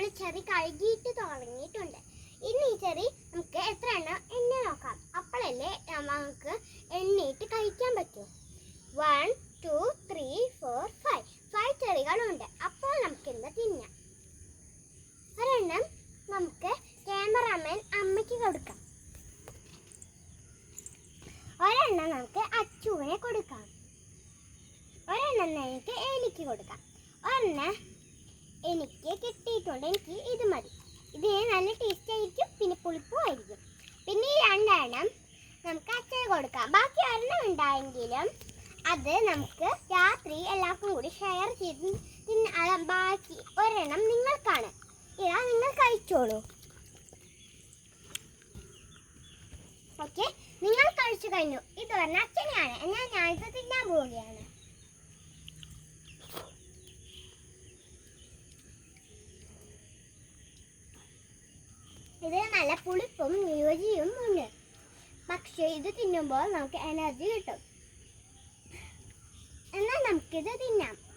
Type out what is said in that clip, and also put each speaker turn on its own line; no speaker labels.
നമ്മൾ ചെറി കഴുകിയിട്ട് തുടങ്ങിയിട്ടുണ്ട്. ഇനി ഈ ചെറി നമുക്ക് എത്ര എണ്ണ എണ്ണ നോക്കാം. അപ്പോഴല്ലേ നമുക്ക് എണ്ണയിട്ട് കഴിക്കാൻ പറ്റൂ. One two three four five five ചെറികളുണ്ട്. അപ്പോൾ നമുക്ക് എന്താ തിന്നാം? ഒരെണ്ണം നമുക്ക് ക്യാമറാമാൻ അമ്മയ്ക്ക് കൊടുക്കാം. ഒരെണ്ണം നമുക്ക് അച്ചുവിനെ കൊടുക്കാം. ഒരെണ്ണം നമുക്ക് എനിക്ക് കൊടുക്കാം. ഒരെണ്ണം എനിക്ക് കിട്ടിയിട്ടുണ്ട്. എനിക്ക് ഇത് മതി. ഇതിന് നല്ല ടേസ്റ്റ് ആയിരിക്കും. പിന്നെ പുളിപ്പും ആയിരിക്കും. പിന്നെ ഈ രണ്ടെണ്ണം നമുക്ക് അച്ഛന് കൊടുക്കാം. ബാക്കി ഒരെണ്ണം ഉണ്ടായെങ്കിലും അത് നമുക്ക് രാത്രി എല്ലാവർക്കും കൂടി ഷെയർ ചെയ്ത് തിന്ന ബാക്കി ഒരെണ്ണം നിങ്ങൾക്കാണ്. ഇതാ നിങ്ങൾ കഴിച്ചോളൂ. ഓക്കെ നിങ്ങൾ കഴിച്ചു കഴിഞ്ഞു. ഇത് പറഞ്ഞ അച്ഛനെയാണ്. എന്നാൽ ഞാനിത് തിന്നാൻ പോവുകയാണ്. ഇത് നല്ല പുളിപ്പും രുചിയും ഉണ്ട്. പക്ഷേ ഇത് തിന്നുമ്പോൾ നമുക്ക് എനർജി കിട്ടും. എന്നാൽ നമുക്കിത് തിന്നാം.